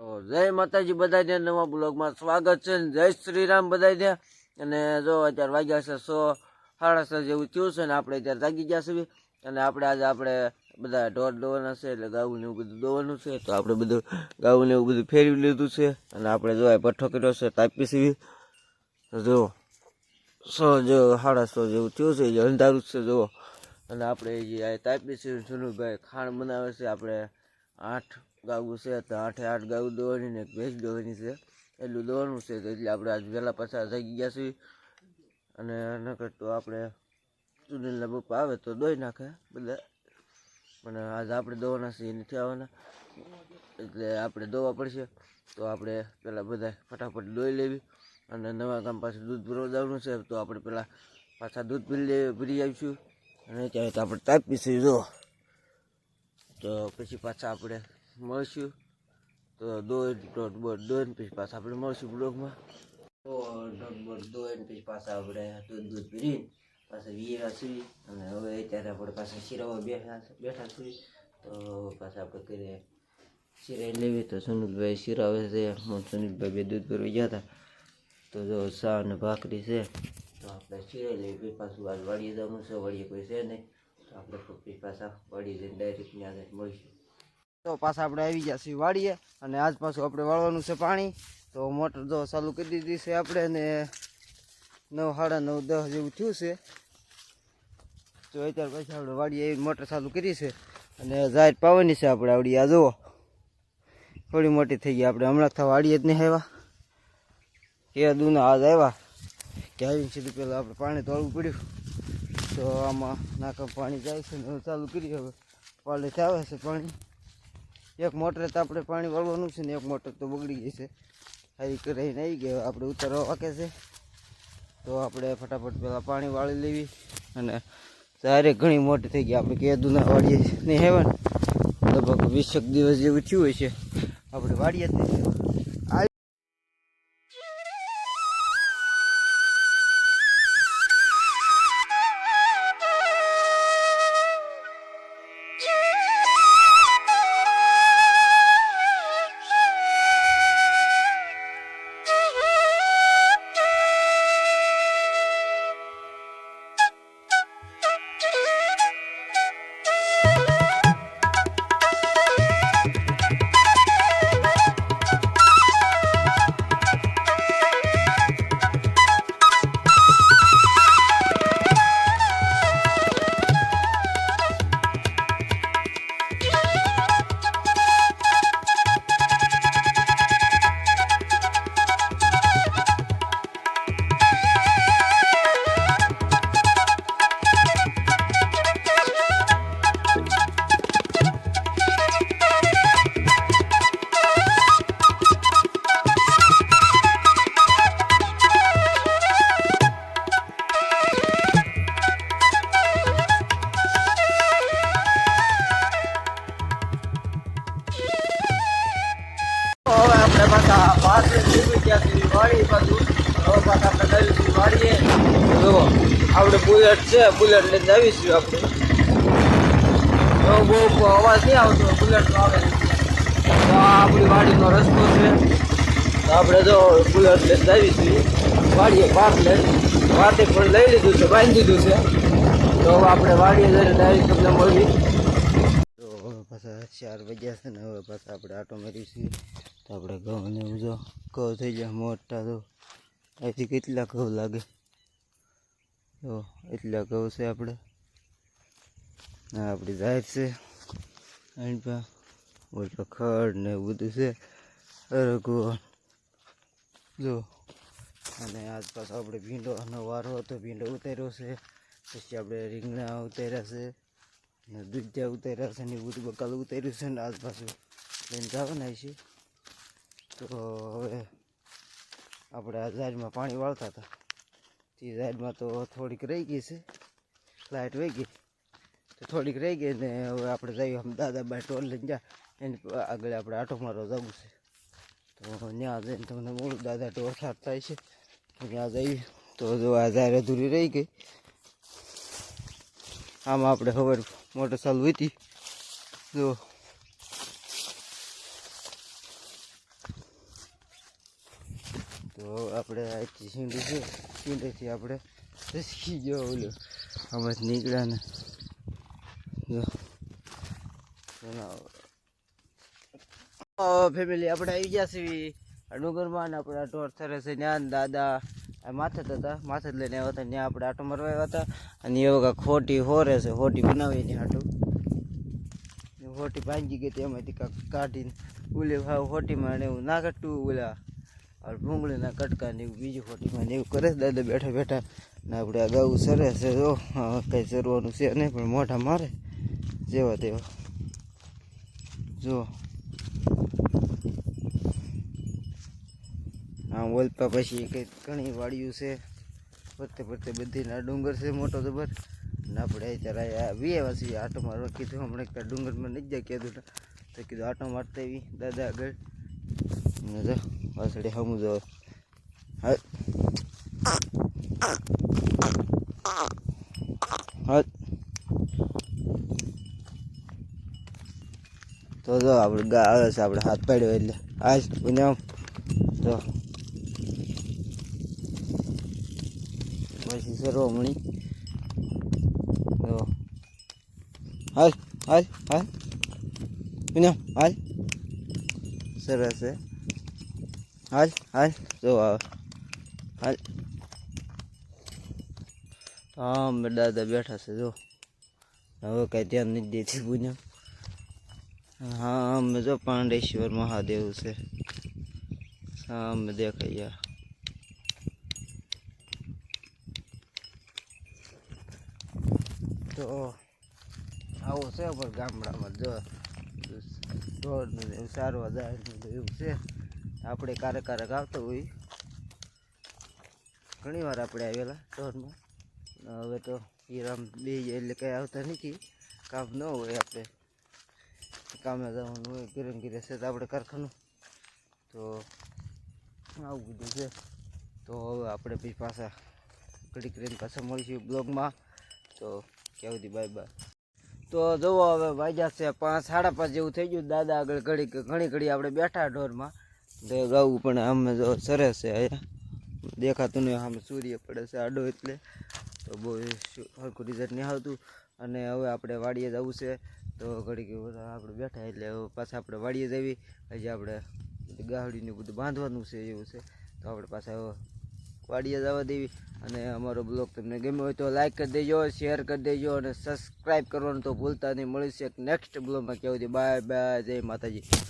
જય માતાજી બધાને નવા બ્લોગમાં સ્વાગત છે જય શ્રી રામ બધાને. અને જો અત્યારે વાગ્યા છે સો સાડા સો જેવું થયું છે ને આપણે અત્યારે જાગી ગયા છીએ. અને આપણે આજે આપણે બધા ઢોર દોવાના છે એટલે ગાવું ને એવું બધું દોવાનું છે. તો આપણે બધું ગાવું ને એવું બધું ફેરવી લીધું છે. અને આપણે જો ભઠ્ઠો કર્યો છે, તાપી સીવી તો જો સો જો સાડા સો જેવું થયું છે જે અંધારું છે, જુઓ. અને આપણે જે તાપી સીવી સુનુભાઈ ખાણ બનાવે છે, આપણે આઠ ગાવું છે, તો આઠે આઠ ગાવું દોવાની ને એક ભેંસ દોવાની છે. એટલું દોવાનું છે, તો એટલે આપણે આજ વહેલા પાછા થઈ ગયા છીએ. અને ન તો આપણે સુનિલના પપ્પા આવે તો દોઈ નાખે બધા. પણ આજ આપણે દોવાના છીએ, નથી આવવાના. એટલે આપણે દોવા પડશે, તો આપણે પહેલાં બધા ફટાફટ દોઈ લેવી. અને નવા ગામ પાસે દૂધ ભરવા જવાનું છે, તો આપણે પહેલાં પાછા દૂધ ભરી ભરી આવીશું. અને ત્યારે તો આપણે તાપીશું જો. તો પછી પાછા આપણે મળશું. તો દોઢ ડોટ બોટ દોઢ પીસ પાછા આપણે મળશું બ્લોગમાં. તો ડોટ બોટ દોઢ પીસ પાછા આપણે દૂધ દૂધ પીરીને પાછા વીરા સુઈ. અને હવે અત્યારે આપણે પાછા શિરાવા બેઠા બેઠા છીએ તો પાછા આપણે કરીએ શિરાઈ લેવી. તો સુનિલભાઈ શિરાવે છે. સુનિલભાઈ બે દૂધ ભરવા ગયા હતા. તો જો સા અને ભાખરી છે. તો આપણે શિરાઈ લેવી. પછી આજ વાળીએ જવાનું છે. વાડીએ કોઈ છે નહીં. તો આપણે પછી વાડીએ જઈને ડાયરેક્ટ ત્યાં મળીશું. તો પાછા આપણે આવી ગયા છીએ વાડીએ અને આજ પાછું આપણે વાળવાનું છે પાણી. તો મોટર જો ચાલુ કરી દીધી છે આપણે ને નવ, સાડા નવ, દસ જેવું થયું છે. તો અત્યારે પછી આપણે વાડીએ એવી મોટર ચાલુ કરી છે અને જાહેર પાવાની છે આપણે આવડી. આ જુઓ, થોડી મોટી થઈ ગઈ. આપણે હમણાં થવા વાડીએ જ નહીં આવ્યા. કે દૂના આજ આવ્યા કે આવીને સીધું પહેલાં આપણે પાણી તોડવું પડ્યું. તો આમાં નાકા પાણી જાય છે ચાલુ કરી હવે. પાલે આવે છે પાણી. એક મોટરે તો આપણે પાણી વાળવાનું છે ને એક મોટર તો બગડી ગઈ છે. હારી કરીને આવી ગયો. આપણે ઉતારવા વાંકે છે. તો આપણે ફટાફટ પહેલાં પાણી વાળી લેવી અને સારે ઘણી મોટી થઈ ગઈ. આપણે કેદુના વાડીએ નહીં હેવા ને લગભગ વીસેક દિવસ જેવું થયું હોય છે આપણે વાળીએ જ નહીં. પાછા પાસે નીકળી ગયા બાજુ હવે પાછા આપણે જઈશું વાડીએ જુઓ આપણે બુલેટ છે બુલેટ લઈને આવીશું આપણે તો બહુ અવાજ નહીં આવતો બુલેટનો આવે તો આ આપણી વાડીનો રસ્તો છે તો આપણે જો બુલેટ લઈને આવીશું વાડીએ પાક લઈને વાતે પણ લઈ લીધું છે બાંધી દીધું છે તો આપણે વાડીએ જઈને ડાયરેક્ટ તમને હવે પાછા ચાર વાગ્યા છે ને હવે પાછા આપણે આટો મારીશું તો આપણે ઘઉં ને ઉજો ઘઉં થઈ જાય, મોટા તો અહીંથી કેટલા ઘઉં લાગે? તો એટલા ઘઉં છે આપણે. આ આપણી જાહેર છે અહીં પા મોટો ખડ ને એવું બધું છે અરગો જો, અને આજ પાછો આપણે ભીંડોનો વારો હતો, ભીંડો ઉતાર્યો છે, પછી આપણે રીંગણા ઉતાર્યા છે ને દૂધિયા ઉતાર્યા છે, ને એવું બધું બકાલ ઉતાર્યું છે, ને આજ પાછું લઈને જવાના છે તો હવે આપણે આ ઝાડમાં પાણી વાળતા હતા. તે ઝાડમાં તો થોડીક રહી ગઈ છે. લાઇટ વહી ગઈ. તો થોડીક રહી ગઈ ને હવે આપણે જઈએ આમ દાદા બાય ટોલ લઈને જા. એની આગળ આપણે આટો મારો જવું છે. તો ત્યાં જઈને તમને મોડું દાદા ટોર સાટ થાય છે. ત્યાં જઈએ. તો જો આ ઝાડ અધૂરી રહી ગઈ. આમાં આપણે હવે મોટર ચાલુ હતી જો તો આપણે અહીંથી સીંડી છે સીંડીથી આપણે રસકી ગયો ઓલું. આમાંથી નીકળ્યા ને. જો. ફેમિલી આપણે આવી ગયા ડુંગરમાં ને આપણે આ ઢોર થરે છે. ત્યાં દાદા માથે હતા. માથે જ લઈને આવ્યા હતા. ત્યાં આપણે આટો મરવા આવ્યા હતા. અને એ વખત ખોટી હોરે છે. ખોટી બનાવી એની આટું ખોટી ભાંગી ગઈ હતી. એમાંથી કાઢીને. ઉલે ભાવ હોટીમાં ને એવું ના કટતું ઓલા આ ભૂંગળીના કટકા ને એવું બીજી હોટીમાં ને એવું કરે છે. દાદા બેઠા બેઠા ને આપણે આ ગાવું સરે છે. જો હા, કંઈ સરવાનું છે નહીં પણ મોઢા મારે. જેવા તેવા. જો. આમ ઓલપા પછી કંઈ ઘણી વાડિયું છે. ફરતે ફરતે બધી ના ડુંગર છે મોટો જબર. ને આપણે અત્યારે આ વીએ વાસી આટો મારવા કીધું હમણાં એક ડુંગરમાં નહીં જાય કીધું. તો તો કીધું આટો મારતા એવી દાદા આગળ. ને જો વાસળી હમું જો હા હા તો જો આપણે ગા આવે છે આપણે હાથ પાડ્યો એટલે આ જ બન્યા તો પછી સરવમણી તો હાલ હાલ હાલ બન્યા હાલ સરસ છે હાલ હાલ, જો આવે. હાલ. હા મેં દાદા બેઠા છે, જો. હવે કાંઈ ધ્યાન નથી દેતી પૂનમ હા, અમે જો પાંડેશ્વર મહાદેવ છે. સામે દેખાય તો આવું છે પણ ગામડામાં, જો. ને બધું એવું છે. આપણે ક્યારેક ક્યારેક આવતો હોય. ઘણી વાર આપણે આવેલા ટોરમાં હવે તો હીરામ બે એટલે કંઈ આવતા નથી. કામ ન હોય આપણે. કામે જવાનું હોય ઘરે ગીરે છે આપણે કારખાનું. તો આવું બધું છે. તો હવે આપણે પછી પાછા ઘડીક રહીને પાછા મળીશું બ્લોગમાં. તો ક્યાં સુધી બાય બાય. તો જુઓ હવે વાગ્યા છે પાંચ, સાડા પાંચ જેવું થઈ ગયું. દાદા આગળ ઘડી ઘણી ઘડી આપણે બેઠા ઢોરમાં. ગાવું પણ આમે જો સરસ છે અહીંયા. દેખાતું નહીં, આમ સૂર્ય પડે છે આડો એટલે. તો બહુ સરખું રિઝલ્ટ નહીં આવતું. અને હવે આપણે વાડીએ જવું છે. તો ઘડીક આપણે બેઠા એટલે પાછા આપણે વાડીએ જવી. હજી આપણે ગાહડીને બધું બાંધવાનું છે એવું છે. તો આપણે પાછા વાડીએ જવા દેવી. અને અમારો બ્લોગ તમને ગમ્યો હોય તો લાઈક કરી દેજો શેર કરી દેજો અને સબસ્ક્રાઈબ કરવાનું તો ભૂલતા નહીં. મળીશું એક નેક્સ્ટ બ્લોગમાં કહેવું બાય બાય જય માતાજી.